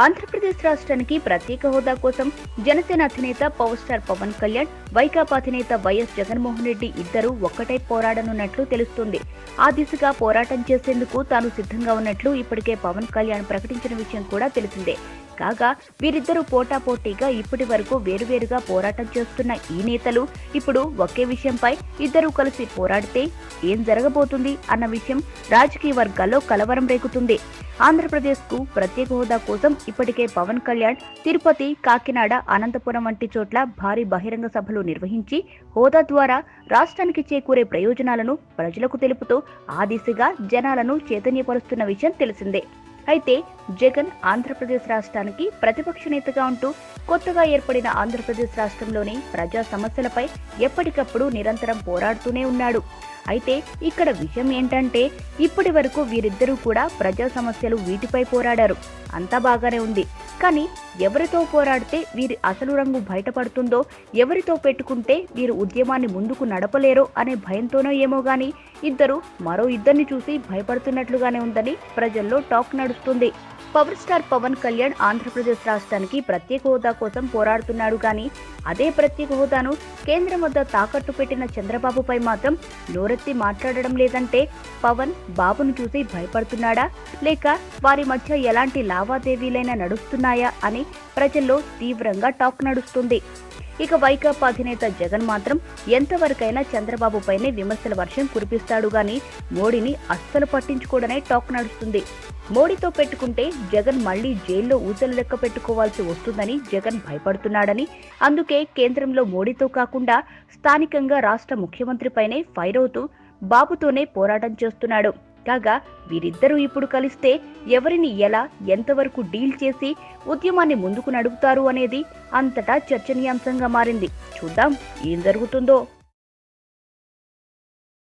ఆంధ్రప్రదేశ్ రాష్ట్రానికి ప్రత్యేక హోదా కోసం జనసేన అధినేత పవర్ స్టార్ పవన్ కళ్యాణ్ వైకాపా అధినేత వైఎస్ జగన్మోహన్ రెడ్డి ఇద్దరూ ఒక్కటై పోరాడనున్నట్లు తెలుస్తుంది. ఆ దిశగా పోరాటం చేసేందుకు తాను సిద్ధంగా ఉన్నట్లు ఇప్పటికే పవన్ కళ్యాణ్ ప్రకటించిన విషయం కూడా తెలిసిందే. కాగా వీరిద్దరూ పోటాపోటీగా ఇప్పటి వరకు వేరువేరుగా పోరాటం చేస్తున్న ఈ నేతలు ఇప్పుడు ఒకే విషయంపై ఇద్దరూ కలిసి పోరాడితే ఏం జరగబోతుంది అన్న విషయం రాజకీయ వర్గాల్లో కలవరం రేగుతుంది. ఆంధ్రప్రదేశ్కు ప్రత్యేక హోదా కోసం ఇప్పటికే పవన్ కళ్యాణ్ తిరుపతి కాకినాడ అనంతపురం వంటి చోట్ల భారీ బహిరంగ సభలు నిర్వహించి హోదా ద్వారా రాష్ట్రానికి చేకూరే ప్రయోజనాలను ప్రజలకు తెలుపుతూ ఆ దిశగా జనాలను చైతన్యపరుస్తున్న విషయం తెలిసిందే. అయితే జగన్ ఆంధ్రప్రదేశ్ రాష్ట్రానికి ప్రతిపక్ష నేతగా ఉంటూ కొత్తగా ఏర్పడిన ఆంధ్రప్రదేశ్ రాష్ట్రంలోని ప్రజా సమస్యలపై ఎప్పటికప్పుడు నిరంతరం పోరాడుతూనే ఉన్నాడు. అయితే ఇక్కడ విషయం ఏంటంటే ఇప్పటి వరకు వీరిద్దరూ కూడా ప్రజా సమస్యలు వీటిపై పోరాడారు. అంతా బాగానే ఉంది. కానీ ఎవరితో పోరాడితే వీరి అసలు రంగు బయటపడుతుందో ఎవరితో పెట్టుకుంటే వీరు ఉద్యమాన్ని ముందుకు నడపలేరో అనే భయంతోనో ఏమో గాని ఇద్దరు మరో ఇద్దరిని చూసి భయపడుతున్నట్లుగానే ఉందని ప్రజల్లో టాక్ నడుస్తుంది. పవర్ స్టార్ పవన్ కళ్యాణ్ ఆంధ్రప్రదేశ్ రాష్ట్రానికి ప్రత్యేక హోదా కోసం పోరాడుతున్నాడు కానీ అదే ప్రత్యేక హోదాను కేంద్రం వద్ద తాకట్టు పెట్టిన చంద్రబాబుపై మాత్రం నోరెత్తి మాట్లాడడం లేదంటే పవన్ బాబును చూసి భయపడుతున్నాడా? లేక వారి మధ్య ఎలాంటి లావాదేవీలైనా నడుస్తున్నాయా అని ప్రజల్లో తీవ్రంగా టాక్ నడుస్తుంది. ఇక వైకాపా అధినేత జగన్ మాత్రం ఎంతవరకైనా చంద్రబాబు పైనే విమర్శల వర్షం కురిపిస్తాడు గాని మోడీని అస్సలు పట్టించుకోడనే టాక్ నడుస్తుంది. మోడీతో పెట్టుకుంటే జగన్ మళ్ళీ జైల్లో ఊచలు లెక్క పెట్టుకోవాల్సి వస్తుందని జగన్ భయపడుతున్నాడని అందుకే కేంద్రంలో మోడీతో కాకుండా స్థానికంగా రాష్ట్ర ముఖ్యమంత్రిపైనే ఫైర్ అవుతూ బాబుతోనే పోరాటం చేస్తున్నాడు. కాగా వీరిద్దరూ ఇప్పుడు కలిస్తే ఎవరిని ఎలా ఎంతవరకు డీల్ చేసి ఉద్యమాన్ని ముందుకు నడుపుతారు అనేది అంతటా చర్చనీయాంశంగా మారింది. చూద్దాం ఏం జరుగుతుందో.